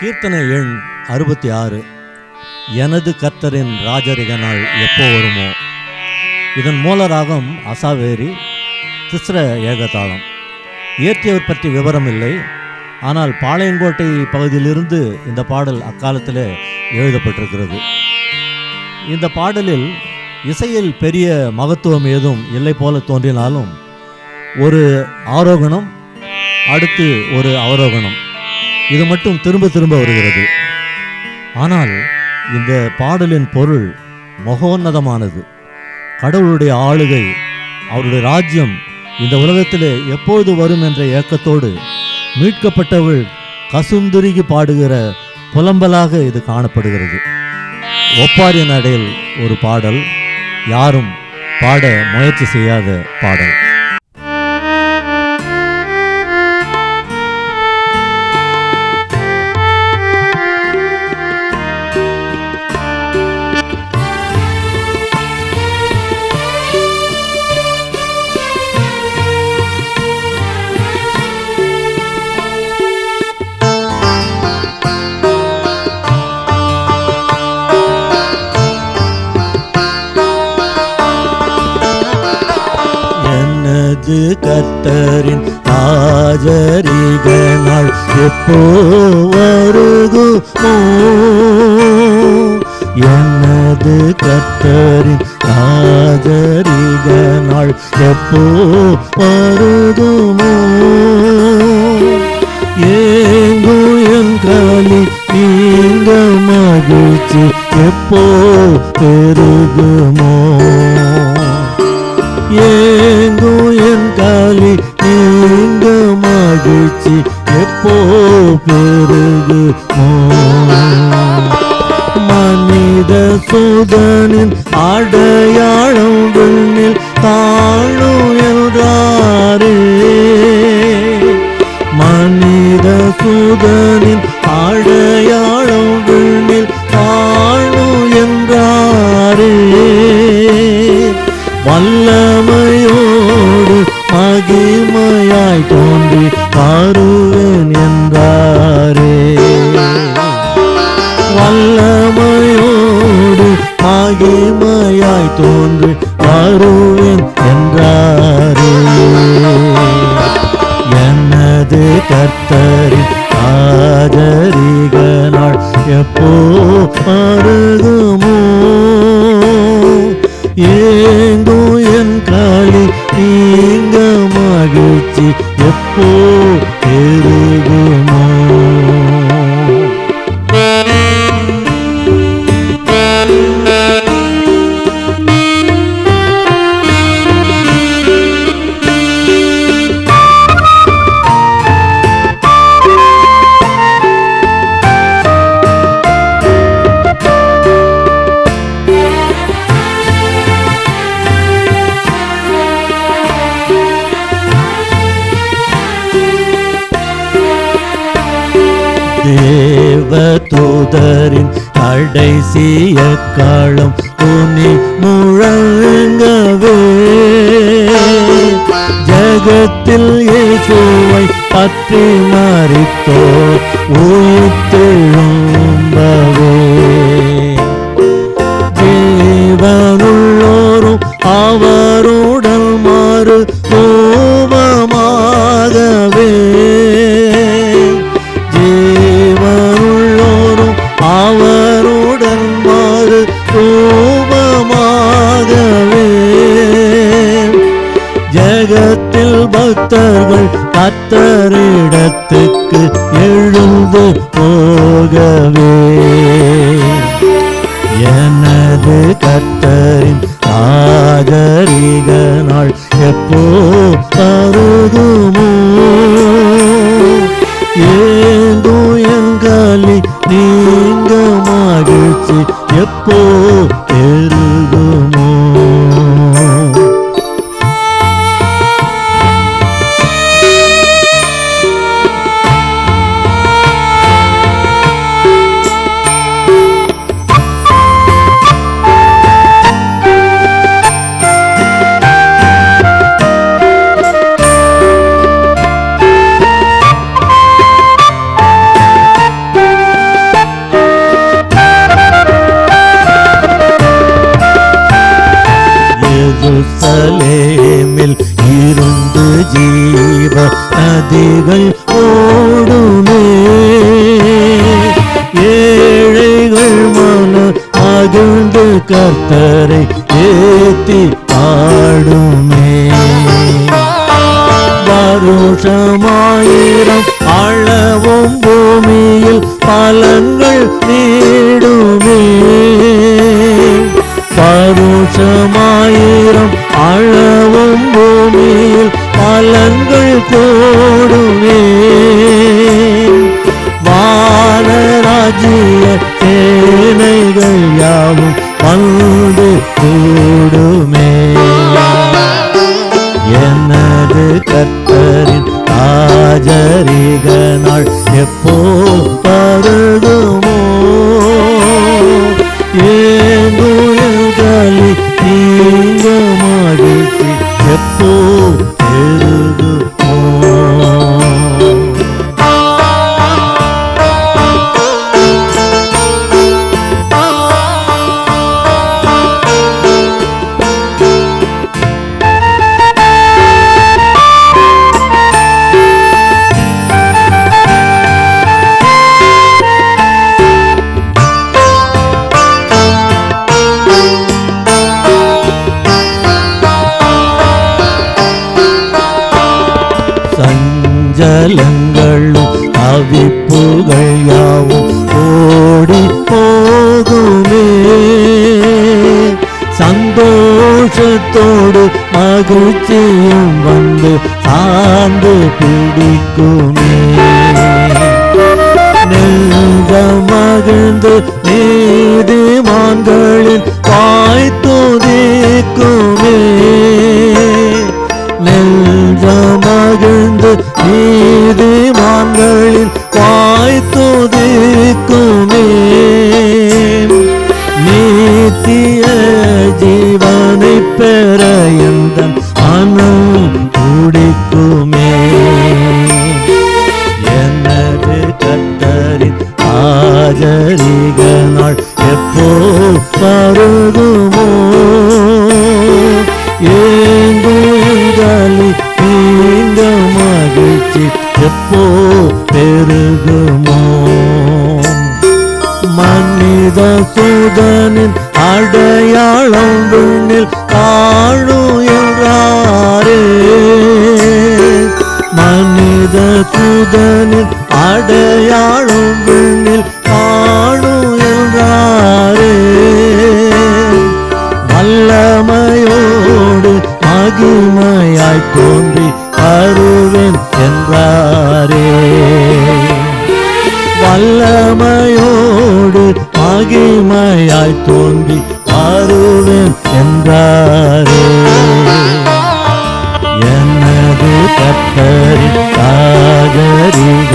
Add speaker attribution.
Speaker 1: கீர்த்தனை எண் அறுபத்தி ஆறு எனது கர்த்தரின் ராஜரிக நாள் எப்போ வருமோ? இதன் மூல ராகம் அசாவேரி திஸ்ர ஏகதாளம். இயற்றியவர் பற்றி விவரம் இல்லை ஆனால் பாளையங்கோட்டை பகுதியிலிருந்து இந்த பாடல் அக்காலத்தில் எழுதப்பட்டிருக்கிறது. இந்த பாடலில் இசையில் பெரிய மகத்துவம் ஏதும் இல்லை போல தோன்றினாலும் ஒரு ஆரோகணம் அடுத்து ஒரு அவரோகணம். இது மட்டும் திரும்ப திரும்ப வருகிறது. ஆனால் இந்த பாடலின் பொருள் மகோன்னதமானது. கடவுளுடைய ஆளுகை அவருடைய ராஜ்யம் இந்த உலகத்திலே எப்போது வரும் என்ற ஏக்கத்தோடு மீட்கப்பட்டவள் கசுந்துருகி பாடுகிற புலம்பலாக இது காணப்படுகிறது. ஒப்பாரி நடையில் ஒரு பாடல் யாரும் பாட முயற்சி செய்யாத பாடல். இது கத்தரின் ராஜரிக நாள் எப்போ வருகுமோ? எனது கத்தரின் ராஜரிக நாள் எப்போ வருகுமோ? ஏங்கோ என் காலி நீங்க மகிழ்ச்சி எப்போ பெருகுமோ? மகிழ்ச்சி எப்போ பெருகுமோ மனித சுதனின் அடையாளம் விண்ணில் தாழும் என்றாரே எப்போ அருகுமோ ஏ தூதரின் கடைசிய காலம் துணி முழங்கவே. ஜகத்தில் இயேசுவை பற்றி மறித்தோ உயிர்த்தெழும் கத்தரிடத்துக்கு எழுந்து போகவே. எனது கத்தரின் நாகரிக நாள் எப்போ அருகுமோ ஏந்தோ எங்காலி நீங்க மகிழ்ச்சி எப்போ எருசலேமில் இருந்து ஜீவ நதிகள் ஓடுமே. ஏழைகள் மன மகிழ்ந்து கர்த்தரை ஏத்தி பாடுமே வருஷமாயிரம் அளவும் பூமியில் பலங்கள் நீடுமே. வருஷமாயிரம் பூமியில் பலன்கள் போ சந்தோஷத்தோடு மகிழ்ச்சியும் வந்து சார்ந்து பிடிக்குமே. நெஞ்ச மகிழ்ந்து நீதிமான்களின் தூதனின் அடையாளம் விண்ணில் காணும் என்றாரே. மனித தூதனின் அடையாளம் விண்ணில் மகிமையாய் தோன்றி மாறுவேன் என்றாரே. எனது கத்தரி சாகரிகனாய்